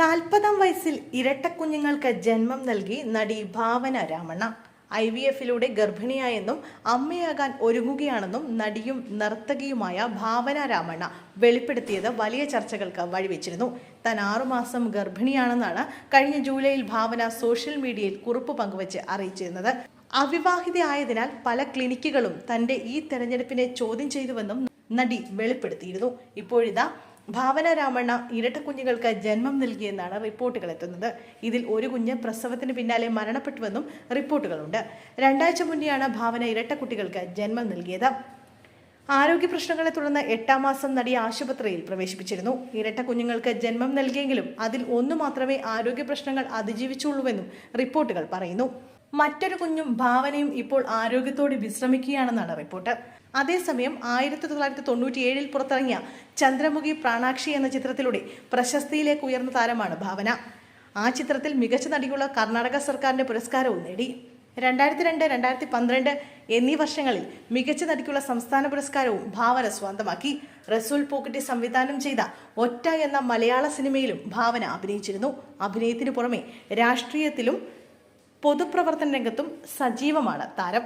നാൽപ്പതാം വയസ്സിൽ ഇരട്ടക്കുഞ്ഞുങ്ങൾക്ക് ജന്മം നൽകി നടി ഭാവന രാമണ്ണ. ഐ വി എഫിലൂടെ ഗർഭിണിയായെന്നും അമ്മയാകാൻ ഒരുങ്ങുകയാണെന്നും നടിയും നർത്തകിയുമായ ഭാവന രാമണ്ണ വെളിപ്പെടുത്തിയത് വലിയ ചർച്ചകൾക്ക് വഴിവെച്ചിരുന്നു. താൻ ആറുമാസം ഗർഭിണിയാണെന്നാണ് കഴിഞ്ഞ ജൂലൈയിൽ ഭാവന സോഷ്യൽ മീഡിയയിൽ കുറിപ്പ് പങ്കുവച്ച് അറിയിച്ചിരുന്നത്. അവിവാഹിതയായതിനാൽ പല ക്ലിനിക്കുകളും തന്റെ ഈ തെരഞ്ഞെടുപ്പിനെ ചോദ്യം ചെയ്തുവെന്നും നടി വെളിപ്പെടുത്തിയിരുന്നു. ഇപ്പോഴിതാ ഭാവന രാമണ്ണ ഇരട്ടക്കുഞ്ഞുങ്ങൾക്ക് ജന്മം നൽകിയെന്നാണ് റിപ്പോർട്ടുകൾ എത്തുന്നത്. ഇതിൽ ഒരു കുഞ്ഞ് പ്രസവത്തിന് പിന്നാലെ മരണപ്പെട്ടുവെന്നും റിപ്പോർട്ടുകളുണ്ട്. രണ്ടാഴ്ച മുന്നെയാണ് ഭാവന ഇരട്ടക്കുട്ടികൾക്ക് ജന്മം നൽകിയത്. ആരോഗ്യ പ്രശ്നങ്ങളെ തുടർന്ന് എട്ടാം മാസം നടി ആശുപത്രിയിൽ പ്രവേശിപ്പിച്ചിരുന്നു. ഇരട്ട കുഞ്ഞുങ്ങൾക്ക് ജന്മം നൽകിയെങ്കിലും അതിൽ ഒന്നു മാത്രമേ ആരോഗ്യ പ്രശ്നങ്ങൾ അതിജീവിച്ചുള്ളൂവെന്നും റിപ്പോർട്ടുകൾ പറയുന്നു. മറ്റൊരു കുഞ്ഞും ഭാവനയും ഇപ്പോൾ ആരോഗ്യത്തോടെ വിശ്രമിക്കുകയാണെന്നാണ് റിപ്പോർട്ട്. അതേസമയം ആയിരത്തി തൊള്ളായിരത്തി തൊണ്ണൂറ്റി ഏഴിൽ പുറത്തിറങ്ങിയ ചന്ദ്രമുഖി പ്രാണാക്ഷി എന്ന ചിത്രത്തിലൂടെ പ്രശസ്തിയിലേക്ക് ഉയർന്ന താരമാണ് ഭാവന. ആ ചിത്രത്തിൽ മികച്ച നടിക്കുള്ള കർണാടക സർക്കാരിന്റെ പുരസ്കാരവും നേടി. രണ്ടായിരത്തി രണ്ട് രണ്ടായിരത്തി പന്ത്രണ്ട് എന്നീ വർഷങ്ങളിൽ മികച്ച നടിക്കുള്ള സംസ്ഥാന പുരസ്കാരവും ഭാവന സ്വന്തമാക്കി. റസൂൽ പൂക്കുട്ടി സംവിധാനം ചെയ്ത ഒറ്റ എന്ന മലയാള സിനിമയിലും ഭാവന അഭിനയിച്ചിരുന്നു. അഭിനയത്തിന് പുറമെ രാഷ്ട്രീയത്തിലും പൊതുപ്രവർത്തന രംഗത്തും സജീവമാണ് താരം.